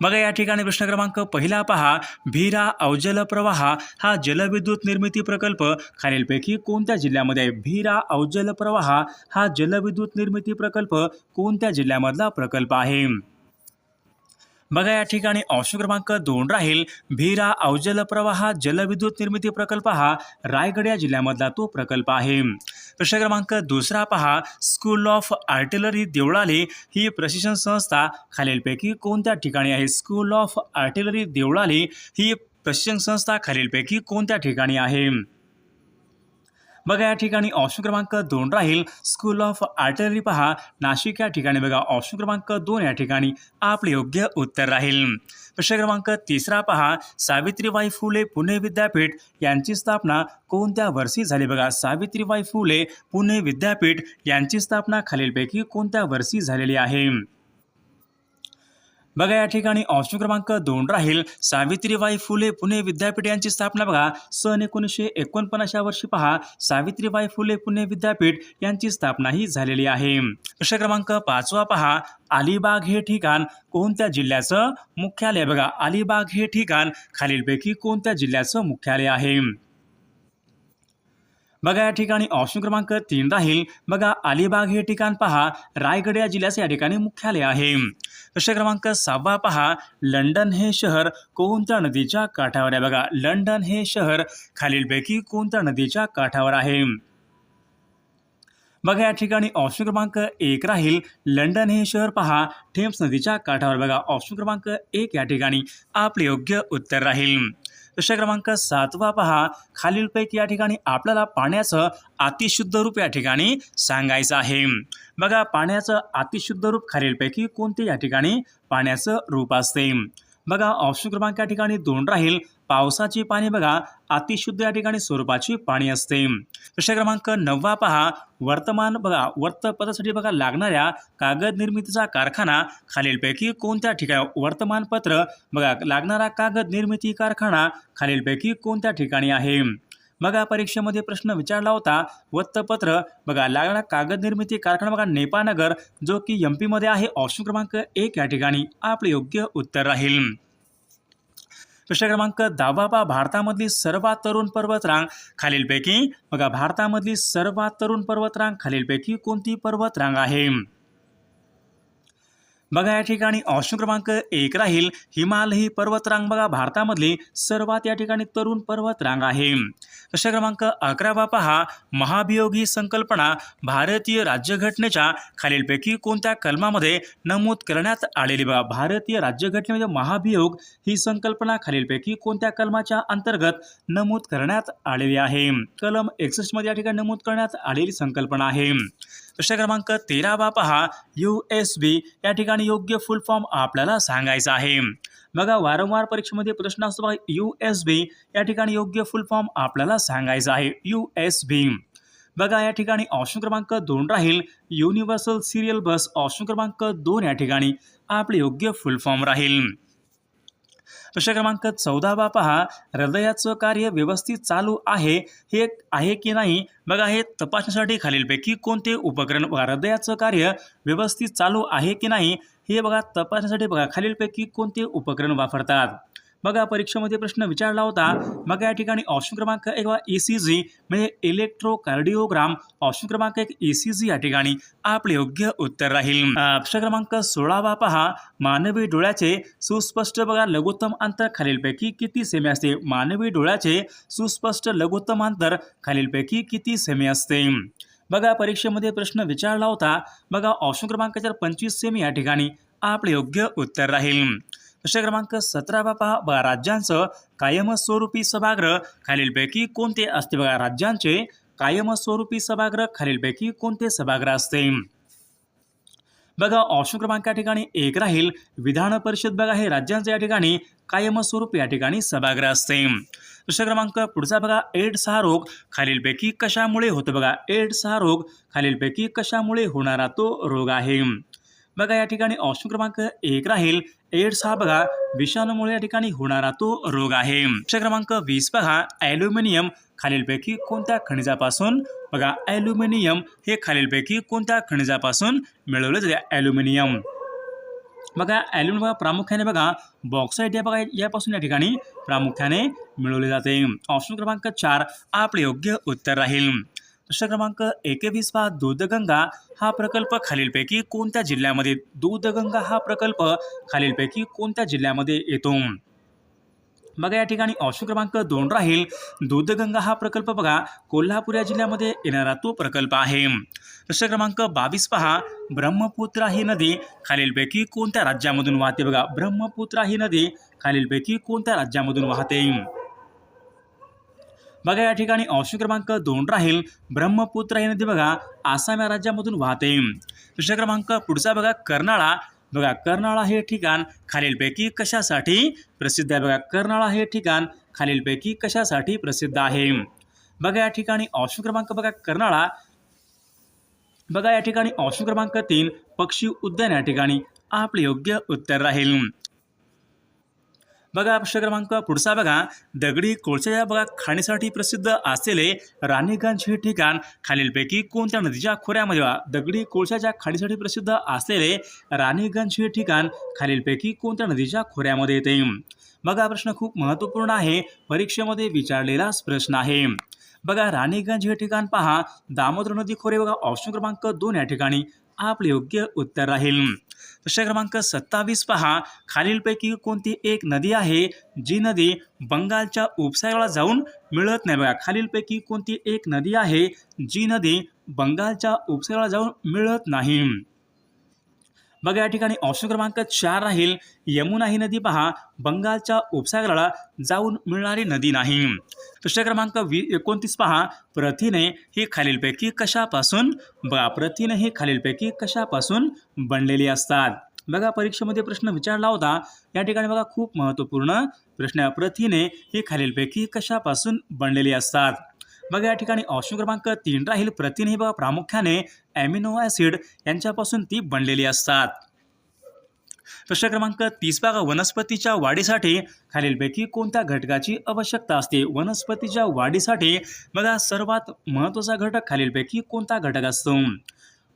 मग या ठिकाणी प्रश्न क्रमांक पहिला पहा. भीरा अवजल प्रवाह हा जलविद्युत निर्मिती प्रकल्प. खालीलपैकी कोणत्या जिल्ह्यामध्ये आहे भीरा अवजल प्रवाह हा जलविद्युत निर्मिती प्रकल्प कोणत्या जिल्ह्यामधला प्रकल्प आहे? बघा या ठिकाणी ऑप्शन क्रमांक दोन राहील. भीरा अवजल प्रवाह जलविद्युत निर्मिती प्रकल्प हा रायगड या जिल्ह्यामधला तो प्रकल्प आहे. प्रश्न क्रमांक दुसरा पहा. स्कूल ऑफ आर्टिलरी देवळाले ही प्रशिक्षण संस्था खालीलपैकी कोणत्या ठिकाणी आहे? स्कूल ऑफ आर्टिलरी देवळाले ही प्रशिक्षण संस्था खालीलपैकी कोणत्या ठिकाणी आहे? बघा या ठिकाणी ऑप्शन क्रमांक दोन राहील. स्कूल ऑफ आर्टिलरी पहा. नाशिक या ठिकाणी बघा ऑप्शन क्रमांक दोन या ठिकाणी आपले योग्य उत्तर राहील. प्रश्न क्रमांक तिसरा पहा. सावित्रीबाई फुले पुणे विद्यापीठ यांची स्थापना कोणत्या वर्षी झाली? बघा सावित्रीबाई फुले पुणे विद्यापीठ यांची स्थापना खालीलपैकी कोणत्या वर्षी झालेली आहे? बघा या ठिकाणी ऑप्शन क्रमांक दोन राहील. सावित्रीबाई फुले पुणे विद्यापीठ यांची स्थापना बघा. सन एकोणीसशे एकोणपन्नास या वर्षी पहा. सावित्रीबाई फुले पुणे विद्यापीठ यांची स्थापना ही झालेली आहे. प्रश्न क्रमांक पाचवा पहा. अलिबाग हे ठिकाण कोणत्या जिल्ह्याचं मुख्यालय? बघा अलिबाग हे ठिकाण खालीलपैकी कोणत्या जिल्ह्याचं मुख्यालय आहे? बघा या ठिकाणी ऑप्शन क्रमांक तीन राहील. बघा अलिबाग हे ठिकाण पहा. रायगड या जिल्ह्याचे या ठिकाणी मुख्यालय आहे. प्रश्न क्रमांक सहावा पहा. लंडन हे शहर कोणत्या नदीच्या काठावर आहे? बघा लंडन हे शहर खालीलपैकी कोणत्या नदीच्या काठावर आहे? बघा या ठिकाणी ऑप्शन क्रमांक एक राहील. लंडन हे शहर पहा. थेम्स नदीच्या काठावर बघा. ऑप्शन क्रमांक एक या ठिकाणी आपले योग्य उत्तर राहील. प्रश्न क्रमांक सातवा पहा. खालीलपैकी या ठिकाणी आपल्याला पाण्याचं अतिशुद्ध रूप या ठिकाणी सांगायचं आहे. बघा पाण्याचं अतिशुद्ध रूप खालीलपैकी कोणते या ठिकाणी पाण्याचं रूप असते? बघा ऑप्शन क्रमांक या ठिकाणी दोन राहील. पावसाची पाणी बघा अतिशुद्ध या ठिकाणी स्वरूपाची पाणी असते. प्रश्न क्रमांक नववा पहा. वर्तमान बघा वर्तपत्रासाठी बघा लागणाऱ्या कागद निर्मितीचा कारखाना खालीलपैकी कोणत्या ठिकाणी वर्तमानपत्र बघा लागणारा कागद निर्मिती कारखाना खालीलपैकी कोणत्या ठिकाणी आहे? बघा परीक्षेमध्ये प्रश्न विचारला होता. वृत्तपत्र बघा लागणारा कागद निर्मिती कारखाना बघा नेपानगर जो की एम पीमध्ये आहे. ऑप्शन क्रमांक एक या ठिकाणी आपले योग्य उत्तर राहील. प्रश्न क्रमांक दहावा पहा भारतामधली सर्वात तरुण पर्वतरांग खालीलपैकी बघा भारतामधली सर्वात तरुण पर्वतरांग खालीलपैकी कोणती पर्वतरांग आहे? बघा या ठिकाणी ऑप्शन क्रमांक एक राहील. हिमालय ही पर्वतरांग बघा भारतामधली सर्वात या ठिकाणी तरुण पर्वतरांग आहे. प्रश्न क्रमांक अकरावा पहा. महाभियोग ही संकल्पना भारतीय राज्यघटनेच्या खालीलपैकी कोणत्या कलमामध्ये नमूद करण्यात आलेली बघा भारतीय राज्यघटनेमध्ये महाभियोग ही संकल्पना खालीलपैकी कोणत्या कलमाच्या अंतर्गत नमूद करण्यात आलेली आहे? कलम एकसष्टमध्ये या ठिकाणी नमूद करण्यात आलेली संकल्पना आहे. प्रश्न क्रमांक तेरावा पहा. यू एस बी या ठिकाणी योग्य फुल फॉर्म आपल्याला सांगायचा आहे. बघा वारंवार परीक्षेमध्ये प्रश्न असतो बघा यू एस बी या ठिकाणी योग्य फुल फॉर्म आपल्याला सांगायचा आहे. यू एस बी बघा या ठिकाणी ऑप्शन क्रमांक दोन राहील. युनिव्हर्सल सिरियल बस ऑप्शन क्रमांक दोन या ठिकाणी आपले योग्य फुल फॉर्म राहील. प्रश्न क्रमांक चौदावा पहा. हृदयाचं कार्य व्यवस्थित चालू आहे हे आहे की नाही? बघा हे तपासण्यासाठी खालीलपैकी कोणते उपकरण बघा. हृदयाचं कार्य व्यवस्थित चालू आहे की नाही? हे बघा तपासण्यासाठी बघा. खालीलपैकी कोणते उपकरण वापरतात? बघा परीक्षेमध्ये प्रश्न विचारला होता. मग या ठिकाणी ऑप्शन क्रमांक एक वा ए सी जी म्हणजे इलेक्ट्रोकार्डिओग्राम ऑप्शन क्रमांक एक ए सी जी या ठिकाणी आपले योग्य उत्तर राहील. अं, प्रश्न क्रमांक सोळावा पहा. मानवी डोळ्याचे सुस्पष्ट बघा लघुत्तम अंतर खालीलपैकी किती सेमी असते? मानवी डोळ्याचे सुस्पष्ट लघुत्तम अंतर खालीलपैकी किती सेमी असते? बघा परीक्षेमध्ये प्रश्न विचारला होता. बघा ऑप्शन क्रमांक चार पंचवीस सेमी या ठिकाणी आपले योग्य उत्तर राहील. प्रश्न क्रमांक सतरावा पहा. बघा राज्यांचं कायमस्वरूपी सभागृह खालीलपैकी कोणते असते? बघा राज्यांचे कायमस्वरूपी सभागृह खालीलपैकी कोणते सभागृह असते? बघा ऑप्शन क्रमांक या ठिकाणी एक राहील. विधान परिषद बघा हे राज्यांचे या ठिकाणी कायमस्वरूपी या ठिकाणी सभागृह असते. प्रश्न क्रमांक पुढचा बघा एड्स हा रोग खालीलपैकी कशामुळे होतो? बघा एड्स हा रोग खालीलपैकी कशामुळे होणारा तो रोग आहे? बघा या ठिकाणी ऑप्शन क्रमांक एक राहील. एड्स हा बघा विषाणूमुळे या ठिकाणी होणारा तो रोग आहे. ऑप्शन क्रमांक वीस बघा ॲल्युमिनियम खालीलपैकी कोणत्या खनिजापासून? बघा ॲल्युमिनियम हे खालीलपैकी कोणत्या खनिजापासून मिळवले जाते? ॲल्युमिनियम बघा ॲल्युमिनियम बघा प्रामुख्याने बघा बॉक्साईट या बघा यापासून या ठिकाणी प्रामुख्याने मिळवले जाते. ऑप्शन क्रमांक चार आपले योग्य उत्तर राहील. प्रश्न क्रमांक एकवीस पहा. दूधगंगा हा प्रकल्प खालीलपैकी कोणत्या जिल्ह्यामध्ये दूधगंगा हा प्रकल्प खालीलपैकी कोणत्या जिल्ह्यामध्ये येतो? बघा या ठिकाणी ऑप्शन क्रमांक दोन राहील. दूधगंगा हा प्रकल्प बघा कोल्हापूर या जिल्ह्यामध्ये येणारा तो प्रकल्प आहे. प्रश्न क्रमांक बावीस पहा. ब्रह्मपुत्रा ही नदी खालीलपैकी कोणत्या राज्यामधून वाहते बघा. ब्रह्मपुत्रा ही नदी खालीलपैकी कोणत्या राज्यामधून वाहते? बघा या ठिकाणी ऑप्शन क्रमांक दोन राहील. ब्रह्मपुत्र ही नदी म्हणजे बघा आसाम या राज्यामधून वाहते. प्रश्न क्रमांक पुढचा बघा कर्नाळा. बघा कर्नाळा हे ठिकाण खालीलपैकी कशासाठी प्रसिद्ध आहे? बघा कर्नाळा हे ठिकाण खालीलपैकी कशासाठी प्रसिद्ध आहे? बघा या ठिकाणी ऑप्शन क्रमांक बघा कर्नाळा. बघा या ठिकाणी ऑप्शन क्रमांक तीन पक्षी उद्यान या ठिकाणी. आपले योग्य उत्तर राहील. बघा प्रश्न क्रमांक पुढचा बघा. दगडी कोळशाच्या बघा खाणीसाठी प्रसिद्ध असलेले राणीगंज हे ठिकाण खालीलपैकी कोणत्या नदीच्या खोऱ्यामध्ये बघा दगडी कोळशाच्या खाणीसाठी प्रसिद्ध असलेले राणीगंज हे ठिकाण खालीलपैकी कोणत्या नदीच्या खोऱ्यामध्ये येते? बघा प्रश्न खूप महत्त्वपूर्ण आहे. परीक्षेमध्ये विचारलेलाच प्रश्न आहे. बघा राणीगंज हे ठिकाण पहा. दामोदर नदी खोरे बघा ऑप्शन क्रमांक दोन या ठिकाणी. आपले योग्य उत्तर राहील. प्रश्न क्रमांक सत्तावीस पहा. खालीलपैकी कोणती एक नदी आहे? जी नदी बंगालच्या उपसागराला जाऊन मिळत नाही बघा. खालीलपैकी कोणती एक नदी आहे? जी नदी बंगालच्या उपसागराला जाऊन मिळत नाही. बघा या ठिकाणी ऑप्शन क्रमांक चार राहील. यमुना ही नदी पहा बंगालच्या उपसागराला जाऊन मिळणारी नदी नाही. प्रश्न क्रमांक वी एकोणतीस पहा प्रथिने ही खालीलपैकी कशापासून बघा प्रथिने ही खालीलपैकी कशापासून बनलेली असतात? बघा परीक्षेमध्ये प्रश्न विचारला होता. या ठिकाणी बघा खूप महत्त्वपूर्ण प्रश्न आहे. प्रथिने ही खालीलपैकी कशापासून बनलेली असतात? मग या ठिकाणी ऑप्शन क्रमांक तीन राहील. प्रथिने व बघा प्रामुख्याने ॲमिनो ॲसिड यांच्यापासून ती बनलेली असतात. प्रश्न क्रमांक तीस बघा. वनस्पतीच्या वाढीसाठी खालीलपैकी कोणत्या घटकाची आवश्यकता असते? वनस्पतीच्या वाढीसाठी बघा सर्वात महत्त्वाचा घटक खालीलपैकी कोणता घटक असतो?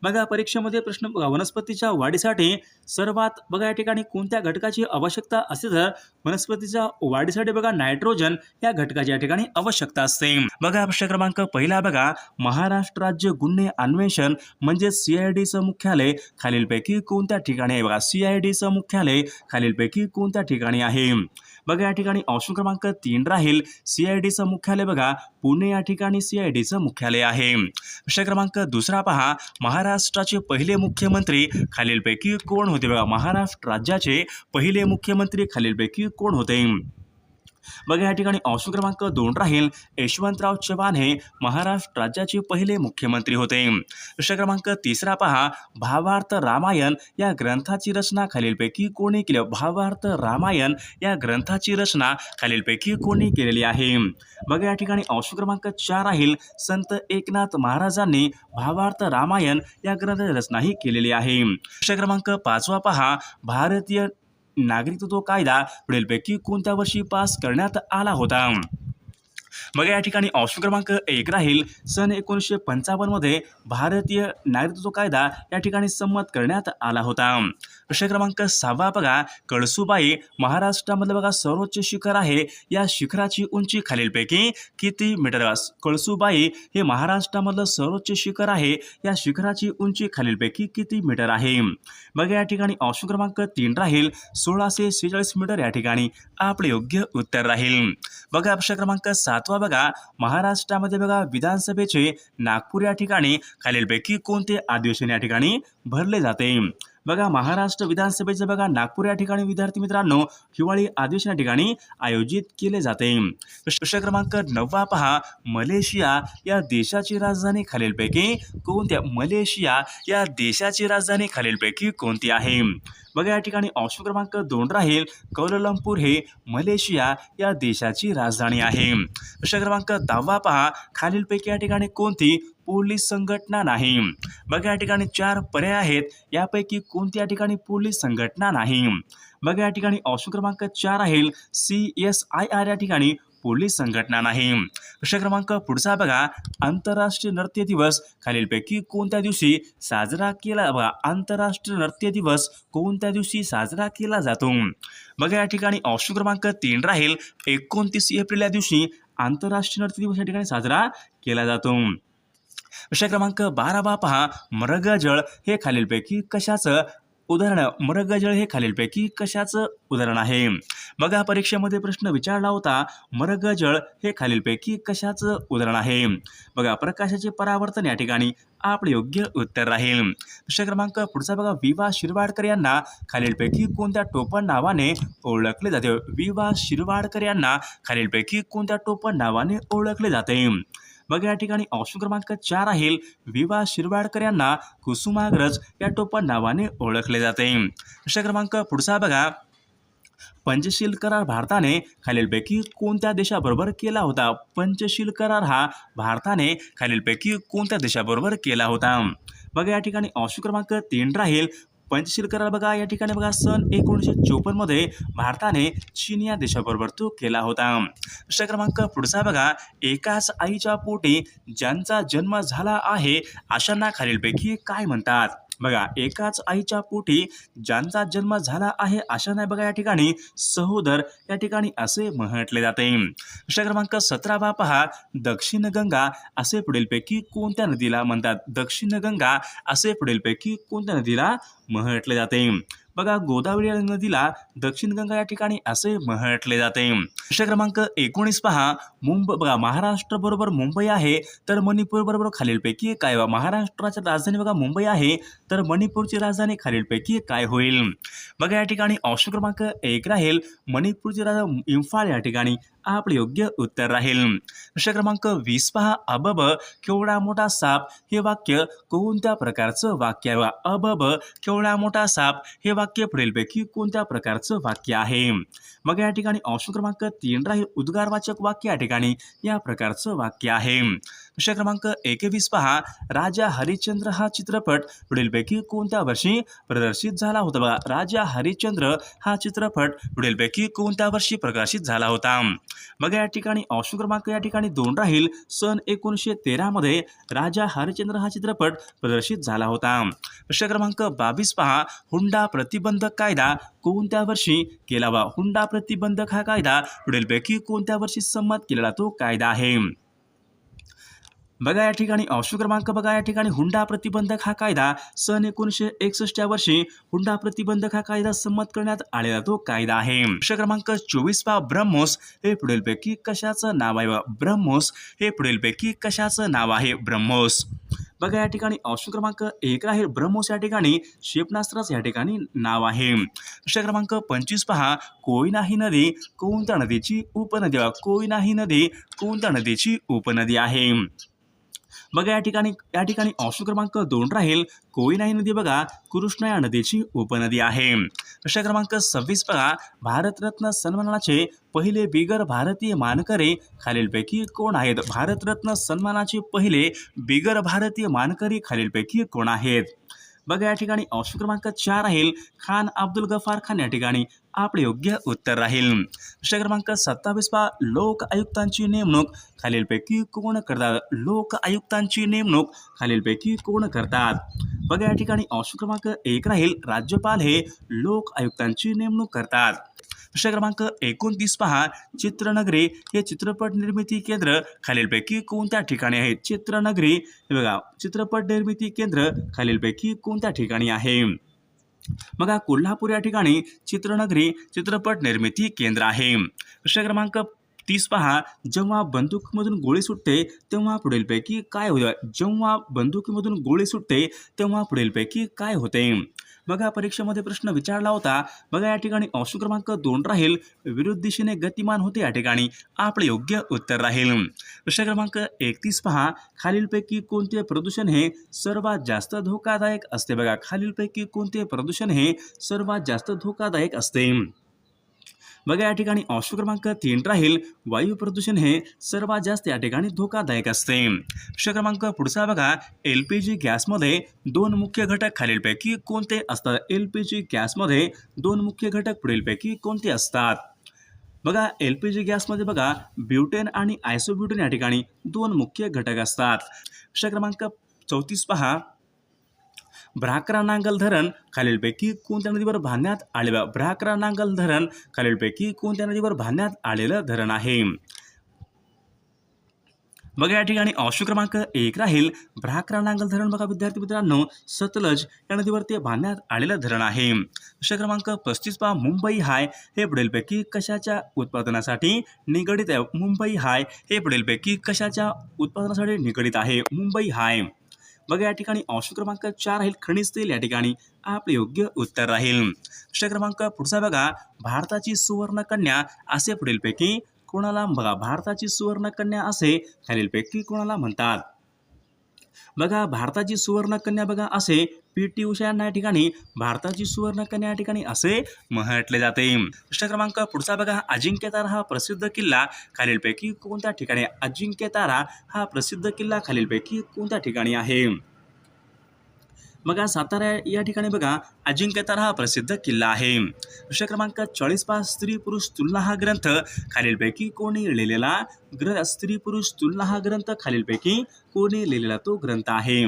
बघा परीक्षेमध्ये प्रश्न बघा. वनस्पतीच्या वाढीसाठी सर्वात बघा या ठिकाणी कोणत्या घटकाची आवश्यकता असते तर वनस्पतीच्या वाढीसाठी बघा नायट्रोजन या घटकाची या ठिकाणी आवश्यकता असते. बघा प्रश्न क्रमांक पहिला बघा. महाराष्ट्र राज्य गुन्हे अन्वेषण म्हणजे सी आय डीचं मुख्यालय खालीलपैकी कोणत्या ठिकाणी आहे? बघा सी आय डीचं मुख्यालय खालीलपैकी कोणत्या ठिकाणी आहे? बघा या ठिकाणी ऑप्शन क्रमांक तीन राहील. सी आय डीचं मुख्यालय बघा पुणे या ठिकाणी सी आय डीचं मुख्यालय आहे. प्रश्न क्रमांक दुसरा पहा. महाराष्ट्राचे पहिले मुख्यमंत्री खालीलपैकी कोण होते? बघा महाराष्ट्र राज्याचे पहिले मुख्यमंत्री खालीलपैकी कोण होते? मग या ठिकाणी ऑप्शन क्रमांक दोन राहील. यशवंतराव चव्हाण हे महाराष्ट्र राज्याचे पहिले मुख्यमंत्री होते. प्रश्न क्रमांक तिसरा पहा. भावार्थ रामायण या ग्रंथाची रचना खालीलपैकी कोणी केली? भावार्थ रामायण या ग्रंथाची रचना खालीलपैकी कोणी केलेली आहे? मग या ठिकाणी ऑप्शन क्रमांक चार राहील. संत एकनाथ महाराजांनी भावार्थ रामायण या ग्रंथाची रचना ही केलेली आहे. प्रश्न क्रमांक पाचवा पहा. भारतीय नागरिकत्व कायदा पुढीलपैकी कोणत्या वर्षी पास करण्यात आला होता? मग या ठिकाणी ऑप्शन क्रमांक एक राहील. सन एकोणीसशे पंचावन्नमध्ये भारतीय नागरिकत्व कायदा या ठिकाणी संमत करण्यात आला होता. प्रश्न क्रमांक सहावा बघा कळसुबाई महाराष्ट्रामधलं बघा सर्वोच्च शिखर आहे. या शिखराची उंची खालीलपैकी किती मीटर कळसुबाई हे महाराष्ट्रामधलं सर्वोच्च शिखर आहे. या शिखराची उंची खालीलपैकी किती मीटर आहे? बघा या ठिकाणी ऑप्शन क्रमांक तीन राहील. सोळाशे सेहेचाळीस मीटर या ठिकाणी आपले योग्य उत्तर राहील. बघा प्रश्न क्रमांक सातवा बघा. महाराष्ट्रामध्ये बघा विधानसभेचे नागपूर या ठिकाणी खालीलपैकी कोणते अधिवेशन या ठिकाणी भरले जाते? बघा महाराष्ट्र विधानसभेचं बघा नागपूर या ठिकाणी विद्यार्थी मित्रांनो हिवाळी अधिवेशन या ठिकाणी आयोजित केले जाते. प्रश्न क्रमांक नववा पहा मलेशिया या देशाची राजधानी खालीलपैकी कोणत्या मलेशिया या देशाची राजधानी खालीलपैकी कोणती आहे? बघा या ठिकाणी ऑप्शन क्रमांक दोन राहील. कौललंपूर हे मलेशिया या देशाची राजधानी आहे. प्रश्न क्रमांक दहावा पहा. खालीलपैकी या ठिकाणी कोणती पोलीस संघटना नाही? बघा या ठिकाणी चार पर्याय आहेत. यापैकी कोणती या ठिकाणी पोलीस संघटना नाही? बघा या ठिकाणी ऑप्शन क्रमांक चार राहील. सी एस आय आर या ठिकाणी पोलीस संघटना नाही. प्रश्न क्रमांक पुढचा बघा. आंतरराष्ट्रीय नृत्य दिवस. खालीलपैकी कोणत्या दिवशी साजरा केला बघा आंतरराष्ट्रीय नृत्य दिवस कोणत्या दिवशी साजरा केला जातो? बघा या ठिकाणी ऑप्शन क्रमांक तीन राहील. एकोणतीस एप्रिल या दिवशी आंतरराष्ट्रीय नृत्य दिवस या ठिकाणी साजरा केला जातो. प्रश्न क्रमांक बारा बा पहा. मृगजळ हे खालीलपैकी कशाचं? उदाहरण मरगजळ हे खालीलपैकी कशाचं उदाहरण आहे? बघा परीक्षेमध्ये प्रश्न विचारला होता मरगजळ हे खालीलपैकी कशाचं उदाहरण आहे? बघा प्रकाशाचे परावर्तन या ठिकाणी आपले योग्य उत्तर राहील. प्रश्न क्रमांक पुढचा बघा विवा शिरवाडकर यांना खालीलपैकी कोणत्या टोपण नावाने ओळखले जाते? विवा शिरवाडकर यांना खालीलपैकी कोणत्या टोपण नावाने ओळखले जाते? मग या ठिकाणी ऑप्शन क्रमांक चार राहील विवा शिरवाडकर यांना कुसुमाग्रज या टोपण नावाने ओळखले जाते. प्रश्न क्रमांक पुढचा बघा. पंचशील करार भारताने खालीलपैकी कोणत्या देशाबरोबर केला होता? पंचशील करार हा भारताने खालीलपैकी कोणत्या देशाबरोबर केला होता? बघा या ठिकाणी ऑप्शन क्रमांक तीन राहील. पंचशील करार बघा. या ठिकाणी बघा सन एकोणीसशे चोपन्नमध्ये भारताने चीन या देशाबरोबर तो केला होता. प्रश्न क्रमांक पुढचा बघा. एकाच आईच्या पोटी ज्यांचा जन्म झाला आहे अशांना खालीलपैकी काय म्हणतात? बघा एकाच आईच्या पोटी ज्यांचा जन्म झाला आहे अशा नाही बघा या ठिकाणी सहोदर या ठिकाणी असे म्हटले जाते. प्रश्न क्रमांक सतरा बा पहा. दक्षिण गंगा असे पुढीलपैकी कोणत्या नदीला म्हणतात? दक्षिण गंगा असे पुढीलपैकी कोणत्या नदीला म्हटले जाते? बघा गोदावरी नदीला दक्षिण गंगा या ठिकाणी असे म्हटले जाते. प्रश्न क्रमांक एकोणीस पहा. मुंबई बघा महाराष्ट्र बरोबर मुंबई आहे तर मणिपूर बरोबर खालीलपैकी काय वा महाराष्ट्राची राजधानी बघा मुंबई आहे तर मणिपूरची राजधानी खालीलपैकी काय होईल? बघा या ठिकाणी ऑप्शन क्रमांक एक राहील. मणिपूरची राजधानी इम्फाळ या ठिकाणी आपले योग्य उत्तर राहील. प्रश्न क्रमांक वीस पहा. अबब केवढा मोठा साप? हे वाक्य कोणत्या प्रकारचं वाक्य आहे? अबब केवढा मोठा साप? हे वाक्य पुढीलपैकी कोणत्या प्रकारचं वाक्य आहे. मग या ठिकाणी ऑप्शन क्रमांक तीन राहील. उद्गारवाचक वाक्य या ठिकाणी या प्रकारचं वाक्य आहे. विषय क्रमांक एकेवीस पहा. राजा हरिश्चंद्र हा चित्रपट पुढीलपैकी कोणत्या वर्षी प्रदर्शित झाला होता? बघा राजा हरिश्चंद्र हा चित्रपट पुढीलपैकी कोणत्या वर्षी प्रकाशित झाला होता? बघा या ठिकाणी ऑप्शन क्रमांक या ठिकाणी दोन राहील. सन एकोणीसशे तेरामध्ये राजा हरिश्चंद्र हा चित्रपट प्रदर्शित झाला होता. प्रश्न क्रमांक बावीस पहा. हुंडा प्रतिबंधक कायदा कोणत्या वर्षी केला? वा हुंडा प्रतिबंधक हा कायदा पुढीलपैकी कोणत्या वर्षी संमत केलेला तो कायदा आहे? बघा या ठिकाणी ऑप्शन क्रमांक बघा या ठिकाणी हुंडा प्रतिबंधक हा कायदा सन एकोणीसशे एकसष्ट या वर्षी हुंडा प्रतिबंधक हा कायदा संमत करण्यात आलेला तो कायदा आहे. प्रश्न क्रमांक चोवीस पा ब्रह्मोस हे पुढीलपैकी कशाचं नाव आहे? ब्रह्मोस हे पुढीलपैकी कशाचं नाव आहे? ब्रह्मोस. बघा या ठिकाणी ऑप्शन क्रमांक एक आहे. ब्रह्मोस या ठिकाणी क्षेपणास्त्राचं या ठिकाणी नाव आहे. प्रश्न क्रमांक पंचवीस पहा कोयना ही नदी कोणत्या नदीची उपनदी? बघा, कोयना ही नदी कोणत्या नदीची उपनदी आहे? बघा या ठिकाणी या ठिकाणी ऑप्शन क्रमांक दोन राहील. कोयनाई नदी बघा कृष्णा या नदीची उपनदी आहे. प्रश्न क्रमांक सव्वीस बघा. भारतरत्न सन्मानाचे पहिले बिगर भारतीय मानकरी खालीलपैकी कोण आहेत? भारतरत्न सन्मानाचे पहिले बिगर भारतीय मानकरी खालीलपैकी कोण आहेत? बघा या ठिकाणी ऑप्शन क्रमांक चार राहील. खान अब्दुल गफार खान या ठिकाणी आपले योग्य उत्तर राहील. प्रश्न क्रमांक सत्तावीस पा लोक आयुक्तांची नेमणूक. खालीलपैकी कोण करतात? लोक आयुक्तांची नेमणूक. खालीलपैकी कोण करतात? बघा या ठिकाणी ऑप्शन क्रमांक एक राहील. राज्यपाल हे लोक आयुक्तांची नेमणूक करतात. प्रश्न क्रमांक एकोणतीस पहा. चित्रनगरी हे चित्रपट निर्मिती केंद्र खालीलपैकी कोणत्या ठिकाणी आहे? चित्रनगरी हे बघा चित्रपट निर्मिती केंद्र खालीलपैकी कोणत्या ठिकाणी आहे? बघा कोल्हापूर या ठिकाणी चित्रनगरी चित्रपट निर्मिती केंद्र आहे. प्रश्न क्रमांक तीस पहा. जेव्हा बंदुकीमधून गोळी सुटते तेव्हा पुढीलपैकी काय होतं? जेव्हा बंदुकीमधून गोळी सुटते तेव्हा पुढीलपैकी काय होते? बघा परीक्षेमध्ये प्रश्न विचारला होता. बघा या ठिकाणी ऑप्शन क्रमांक दोन राहील. विरुद्ध दिशेने गतिमान होते या ठिकाणी. आपले योग्य उत्तर राहील. प्रश्न क्रमांक एकतीस पहा. खालीलपैकी कोणते प्रदूषण हे सर्वात जास्त धोकादायक असते? बघा खालीलपैकी कोणते प्रदूषण हे सर्वात जास्त धोकादायक असते? बघा या ठिकाणी ऑप्शन क्रमांक तीन राहील. वायू प्रदूषण हे सर्वात जास्त या ठिकाणी धोकादायक असते. प्रश्न क्रमांक पुढचा बघा. एल पी जी गॅसमध्ये दोन मुख्य घटक खालीलपैकी कोणते असतात? एल पी जी गॅसमध्ये दोन मुख्य घटक पुढीलपैकी कोणते असतात? बघा एल पी जी गॅसमध्ये बघा ब्युटेन आणि आयसोब्युटेन या ठिकाणी दोन मुख्य घटक असतात. प्रश्न क्रमांक चौतीस पहा. भ्राकरा नांगल धरण खालीलपैकी कोणत्या नदीवर बांधण्यात आलेलं भ्राकरा नांगल धरण खालीलपैकी कोणत्या नदीवर बांधण्यात आलेलं धरण आहे? बघा या ठिकाणी ऑप्शन क्रमांक एक राहील. भ्राकरा नांगल धरण बघा विद्यार्थी मित्रांनो सतलज या नदीवर ते बांधण्यात आलेलं धरण आहे. प्रश्न क्रमांक पस्तीस पहा मुंबई हाय. हे पुढीलपैकी कशाच्या उत्पादनासाठी निगडित आहे? मुंबई हाय. हे पुढीलपैकी कशाच्या उत्पादनासाठी निगडित आहे? मुंबई हाय. बघा या ठिकाणी ऑप्शन क्रमांक चार राहील खनिज तेल या ठिकाणी. आपले योग्य उत्तर राहील. प्रश्न क्रमांक पुढचा बघा भारताची सुवर्ण कन्या असे पुढीलपैकी कोणाला बघा भारताची सुवर्ण कन्या असे खालीलपैकी कोणाला म्हणतात? बघा भारताची सुवर्ण कन्या बघा असे पी टी उषा यांना या ठिकाणी भारताची सुवर्ण कन्या या ठिकाणी असे म्हटले जाते. प्रश्न क्रमांक पुढचा बघा अजिंक्य तारा हा प्रसिद्ध किल्ला खालीलपैकी कोणत्या ठिकाणी अजिंक्य तारा हा प्रसिद्ध किल्ला खालीलपैकी कोणत्या ठिकाणी आहे? बघा सातारा या ठिकाणी बघा अजिंक्य तारा हा प्रसिद्ध किल्ला आहे. विषय क्रमांक चाळीस पाच स्त्री पुरुष तुलना हा ग्रंथ खालीलपैकी कोणी लिहिलेला? ग्र स्त्री पुरुष तुलना हा ग्रंथ खालीलपैकी कोणी लिहिलेला तो ग्रंथ आहे.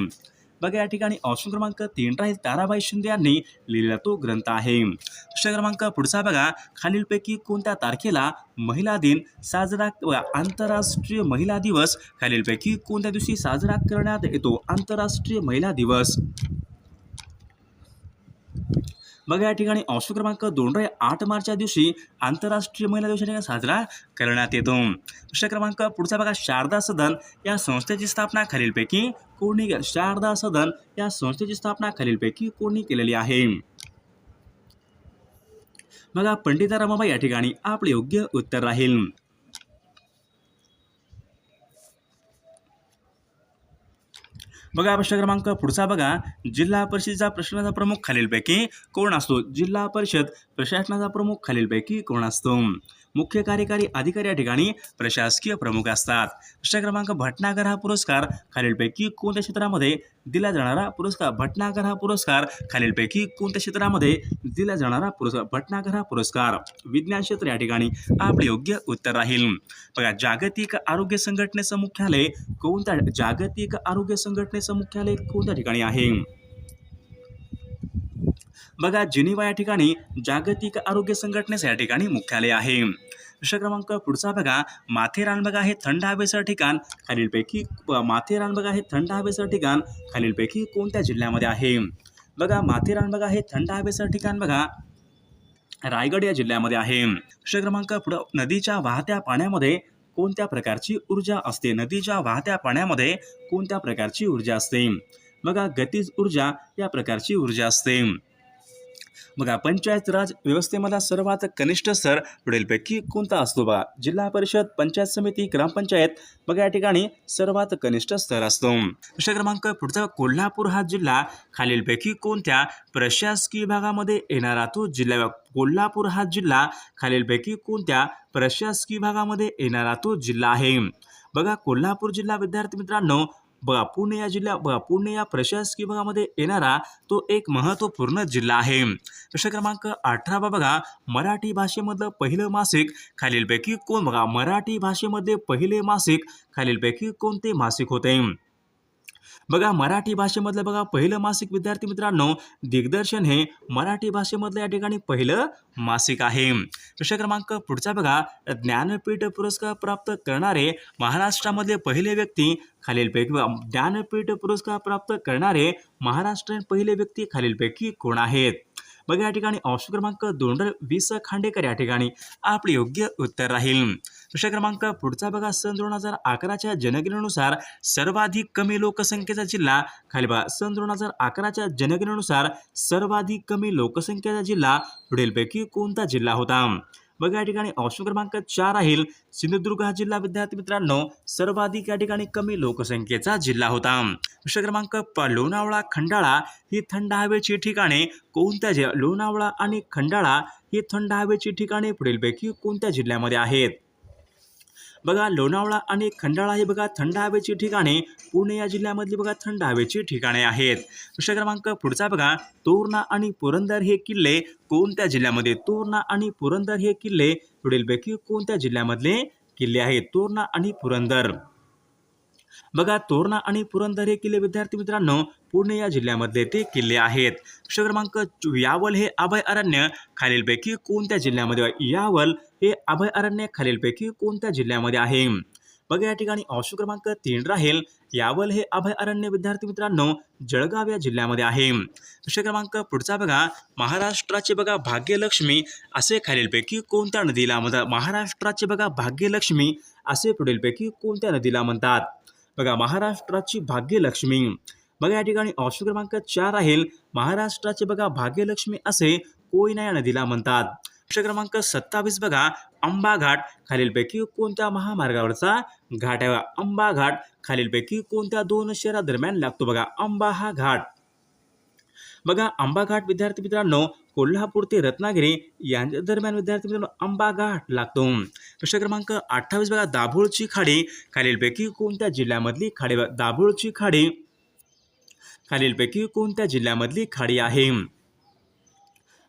बघा या ठिकाणी ऑप्शन क्रमांक तीन राहील. ताराबाई शिंदे यांनी लिहिलेला तो ग्रंथ आहे. प्रश्न क्रमांक पुढचा बघा खालीलपैकी कोणत्या तारखेला महिला दिन साजरा आंतरराष्ट्रीय महिला दिवस खालीलपैकी कोणत्या दिवशी साजरा करण्यात येतो? आंतरराष्ट्रीय महिला दिवस. बघा या ठिकाणी ऑप्शन क्रमांक दोन रे आठ मार्चच्या दिवशी आंतरराष्ट्रीय महिला दिवस ठिकाणी साजरा करण्यात येतो. प्रश्न क्रमांक पुढचा बघा शारदा सदन या संस्थेची स्थापना खालीलपैकी कोणी शारदा सदन या संस्थेची स्थापना खालीलपैकी कोणी केलेली आहे? बघा पंडिता रमाबाई या ठिकाणी आपले योग्य उत्तर राहील. बघा प्रश्न क्रमांक पुढचा बघा. जिल्हा परिषदेचा प्रशासनाचा प्रमुख खालीलपैकी कोण असतो? जिल्हा परिषद प्रशासनाचा प्रमुख खालीलपैकी कोण असतो? मुख्य कार्यकारी अधिकारी या ठिकाणी प्रशासकीय प्रमुख असतात. प्रश्न क्रमांक भटनागर हा पुरस्कार खालीलपैकी कोणत्या क्षेत्रामध्ये दिला जाणारा पुरस्कार? भटनागर हा पुरस्कार खालीलपैकी कोणत्या क्षेत्रामध्ये दिला जाणारा पुरस्कार भटनागर हा पुरस्कार? विज्ञान क्षेत्र या ठिकाणी आपले योग्य उत्तर राहील. बघा जागतिक आरोग्य संघटनेचं मुख्यालय कोणत्या जागतिक आरोग्य संघटनेचं मुख्यालय कोणत्या ठिकाणी आहे? बघा जिनिवा या ठिकाणी जागतिक आरोग्य संघटनेचं या ठिकाणी मुख्यालय आहे. प्रश्न क्रमांक पुढचा बघा माथेरान बघा हे थंड हवेचं ठिकाण. खालीलपैकी माथेरान बघा हे थंड हवेचं ठिकाण. खालीलपैकी कोणत्या जिल्ह्यामध्ये आहे? बघा माथेरान बघा हे थंड हवेचं ठिकाण बघा. रायगड या जिल्ह्यामध्ये आहे. प्रश्न क्रमांक पुढं नदीच्या वाहत्या पाण्यामध्ये कोणत्या प्रकारची ऊर्जा असते? नदीच्या वाहत्या पाण्यामध्ये कोणत्या प्रकारची ऊर्जा असते? बघा गतीज ऊर्जा या प्रकारची ऊर्जा असते. बघा पंचायत राज व्यवस्थेमधला सर्वात कनिष्ठ स्तर पुढीलपैकी कोणता असतो बघा? जिल्हा परिषद पंचायत समिती ग्रामपंचायत. बघा या ठिकाणी सर्वात कनिष्ठ स्तर असतो. प्रश्न क्रमांक पुढचा कोल्हापूर हा जिल्हा खालीलपैकी कोणत्या प्रशासकीय भागामध्ये येणारा तो जिल्हा कोल्हापूर हा जिल्हा खालीलपैकी कोणत्या प्रशासकीय भागामध्ये येणारा तो जिल्हा आहे. बघा कोल्हापूर जिल्हा विद्यार्थी मित्रांनो बघा पुणे या जिल्हा बघा पुणे या प्रशासकीय भागामध्ये येणारा तो एक महत्त्वपूर्ण जिल्हा आहे. प्रश्न क्रमांक अठरावा बघा मराठी भाषेमधलं पहिलं मासिक खालीलपैकी कोण? बघा मराठी भाषेमध्ये पहिले मासिक खालीलपैकी कोणते मासिक होते? बघा मराठी भाषेमधलं बघा पहिलं मासिक. विद्यार्थी मित्रांनो दिग्दर्शन हे मराठी भाषेमधलं या ठिकाणी पहिलं मासिक आहे. प्रश्न क्रमांक पुढचा बघा ज्ञानपीठ पुरस्कार प्राप्त करणारे महाराष्ट्रामधले पहिले व्यक्ती खालीलपैकी ज्ञानपीठ पुरस्कार प्राप्त करणारे महाराष्ट्रीयन पहिले व्यक्ती खालीलपैकी कोण आहेत? बघा या ठिकाणी ऑप्शन क्रमांक दोन वीस खांडेकर या ठिकाणी आपले योग्य उत्तर राहील. प्रश्न क्रमांक पुढचा बघा सन दोन हजार अकराच्या जनगणनेनुसार सर्वाधिक कमी लोकसंख्येचा जिल्हा खाली बघा सन दोन हजार अकराच्या जनगणनेनुसार सर्वाधिक कमी लोकसंख्येचा जिल्हा पुढीलपैकी कोणता जिल्हा होता? बघा या ठिकाणी ऑप्शन क्रमांक चार राहील. सिंधुदुर्ग हा जिल्हा विद्यार्थी मित्रांनो सर्वाधिक या ठिकाणी कमी लोकसंख्येचा जिल्हा होता. प्रश्न क्रमांक प लोणावळा खंडाळा ही थंड हवेची ठिकाणे. कोणत्या जि लोणावळा आणि खंडाळा ही थंड हवेची ठिकाणे पुढीलपैकी कोणत्या जिल्ह्यामध्ये आहेत? बघा लोणावळा आणि खंडाळा हे बघा थंड हवेची ठिकाणे. पुणे या जिल्ह्यामधली बघा थंड हवेची ठिकाणे आहेत. प्रश्न क्रमांक पुढचा बघा. तोरणा आणि पुरंदर हे किल्ले कोणत्या जिल्ह्यामध्ये? तोरणा आणि पुरंदर हे किल्ले पुढीलपैकी कोणत्या जिल्ह्यामधले किल्ले आहेत? तोरणा आणि पुरंदर. बघा तोरणा आणि पुरंदर हे किल्ले विद्यार्थी मित्रांनो पुणे या जिल्ह्यामधले ते किल्ले आहेत. प्रश्न क्रमांक यावल हे अभय अरण्य खालीलपैकी कोणत्या जिल्ह्यामध्ये यावल हे अभय अरण्य खालीलपैकी कोणत्या जिल्ह्यामध्ये आहे? बघा या ठिकाणी ऑप्शन क्रमांक तीन राहील. यावल हे अभय अरण्य विद्यार्थी मित्रांनो जळगाव या जिल्ह्यामध्ये आहे. प्रश्न क्रमांक पुढचा बघा. महाराष्ट्राचे बघा भाग्यलक्ष्मी असे खालीलपैकी कोणत्या नदीला म्हणतात? महाराष्ट्राचे बघा भाग्यलक्ष्मी असे पुढीलपैकी कोणत्या नदीला म्हणतात? बघा महाराष्ट्राची भाग्यलक्ष्मी. बघा या ठिकाणी ऑप्शन क्रमांक चार राहील महाराष्ट्राचे बघा भाग्यलक्ष्मी असे कोयना या नदीला म्हणतात. प्रश्न क्रमांक सत्तावीस बघा आंबा घाट खालीलपैकी कोणत्या महामार्गावरचा घाट आहे? अंबाघाट. आंबा घाट खालीलपैकी कोणत्या दोन शहरादरम्यान लागतो बघा? आंबा हा घाट. बघा आंबा घाट विद्यार्थी मित्रांनो कोल्हापूर ते रत्नागिरी यांच्या दरम्यान विद्यार्थी मित्रांनो आंबा घाट लागतो. प्रश्न क्रमांक अठ्ठावीस बघा दाभोळची खाडी खालीलपैकी कोणत्या जिल्ह्यामधली खाडी दाभोळची खाडी खालीलपैकी कोणत्या जिल्ह्यामधली खाडी आहे?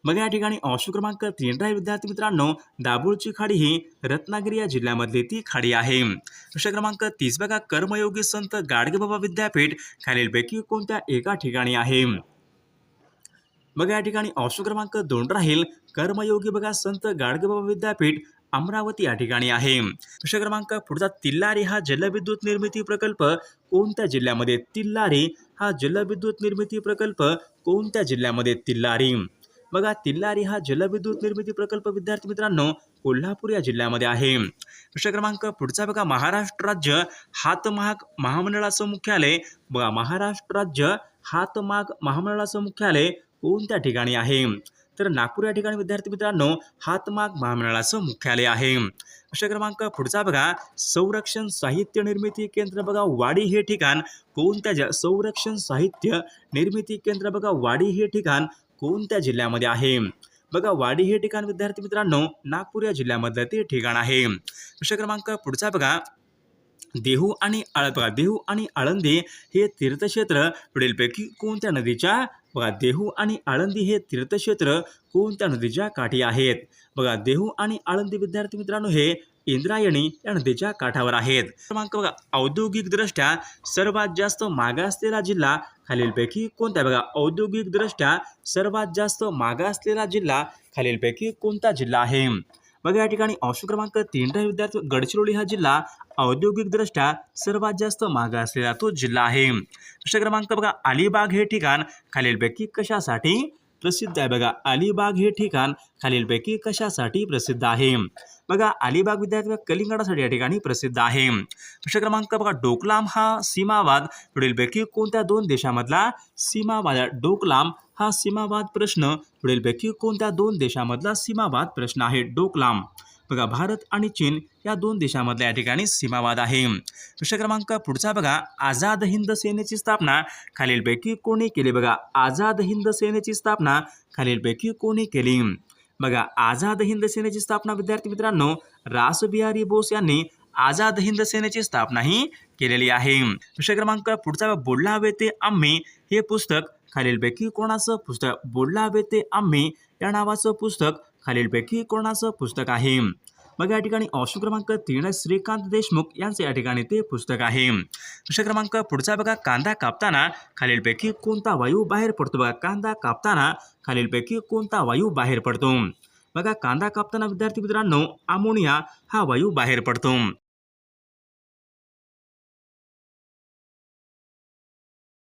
बघा या ठिकाणी ऑप्शन क्रमांक तीन राहील विद्यार्थी मित्रांनो दाभोळची खाडी ही रत्नागिरी या जिल्ह्यामधली ती खाडी आहे. प्रश्न क्रमांक तीस बघा कर्मयोगी संत गाडगेबाबा विद्यापीठ खालीलपैकी कोणत्या एका ठिकाणी आहे? बघा या ठिकाणी ऑप्शन क्रमांक दोन राहील कर्मयोगी बघा संत गाडगेबाबा विद्यापीठ अमरावती या ठिकाणी आहे. प्रश्न क्रमांक पुढचा तिल्लारी हा जलविद्युत निर्मिती प्रकल्प. कोणत्या जिल्ह्यामध्ये तिल्लारी हा जलविद्युत निर्मिती प्रकल्प? कोणत्या जिल्ह्यामध्ये तिल्लारी? बघा तिल्लारी हा जलविद्युत निर्मिती प्रकल्प विद्यार्थी मित्रांनो कोल्हापूर या जिल्ह्यामध्ये आहे. प्रश्न क्रमांक पुढचा बघा महाराष्ट्र राज्य हातमाग महामंडळाचं मुख्यालय. बघा महाराष्ट्र राज्य हातमाग महामंडळाचं मुख्यालय कोणत्या ठिकाणी आहे? तर नागपूर या ठिकाणी विद्यार्थी मित्रांनो हातमाग महामंडळाचं मुख्यालय आहे. प्रश्न क्रमांक पुढचा बघा. संरक्षण साहित्य निर्मिती केंद्र बघा वाडी हे ठिकाण. कोणत्या ज संरक्षण साहित्य निर्मिती केंद्र बघा वाडी हे ठिकाण कोणत्या जिल्ह्यामध्ये आहे? बघा वाडी हे ठिकाण विद्यार्थी मित्रांनो नागपूर या जिल्ह्यामधलं ते ठिकाण आहे. प्रश्न क्रमांक पुढचा बघा. देहू आणि आळ बघा देहू आणि आळंदी हे तीर्थक्षेत्र पुढीलपैकी कोणत्या नदीच्या बघा देहू आणि आळंदी हे तीर्थक्षेत्र कोणत्या नदीच्या काठी आहेत? बघा देहू आणि आळंदी विद्यार्थी मित्रांनो हे इंद्रायणी या नदीच्या काठावर आहेत. क्रमांक बघा औद्योगिकदृष्ट्या सर्वात जास्त मागासलेला जिल्हा खालीलपैकी कोणता आहे? बघा औद्योगिकदृष्ट्या सर्वात जास्त मागासलेला जिल्हा खालीलपैकी कोणता जिल्हा आहे? बघा या ठिकाणी ऑप्शन क्रमांक तीन विद्यार्थी गडचिरोली हा जिल्हा औद्योगिकदृष्ट्या सर्वात जास्त मागा असलेला तो जिल्हा आहे. प्रश्न क्रमांक बघा अलिबाग हे ठिकाण खालीलपैकी कशासाठी प्रसिद्ध आहे? बघा अलिबाग हे ठिकाण खालीलपैकी कशासाठी प्रसिद्ध आहे? बघा अलिबाग विद्यार्थी कलिंगडासाठी या ठिकाणी प्रसिद्ध आहे. प्रश्न क्रमांक बघा डोकलाम हा सीमावाद पुढीलपैकी कोणत्या दोन देशामधला सीमावाद डोकलाम हा सीमावाद प्रश्न. पुढीलपैकी कोणत्या दोन देशामधला सीमावाद प्रश्न आहे? डोकलाम. बघा भारत आणि चीन या दोन देशामधल्या या ठिकाणी सीमावाद आहे. प्रश्न क्रमांक पुढचा बघा. आझाद हिंद सेनेची स्थापना. खालीलपैकी कोणी केली? बघा आझाद हिंद सेनेची स्थापना. खालीलपैकी कोणी केली? बघा आझाद हिंद सेनेची स्थापना विद्यार्थी मित्रांनो रासबिहारी बोस यांनी आझाद हिंद सेनेची स्थापना ही केलेली आहे. प्रश्न क्रमांक पुढचा बोलला हवे ते आम्ही हे पुस्तक खालीलपैकी कोणाचं पुस्तक बोलला हवे ते आम्ही या नावाचं पुस्तक खालीलपैकी कोणाचं पुस्तक आहे? मग या ठिकाणी ऑप्शन क्रमांक तीन श्रीकांत देशमुख यांचं या ठिकाणी ते पुस्तक आहे. प्रश्न क्रमांक पुढचा बघा कांदा कापताना खालीलपैकी कोणता वायू बाहेर पडतो? बघा कांदा कापताना खालीलपैकी कोणता वायू बाहेर पडतो? बघा कांदा कापताना विद्यार्थी मित्रांनो अमोनिया हा वायू बाहेर पडतो.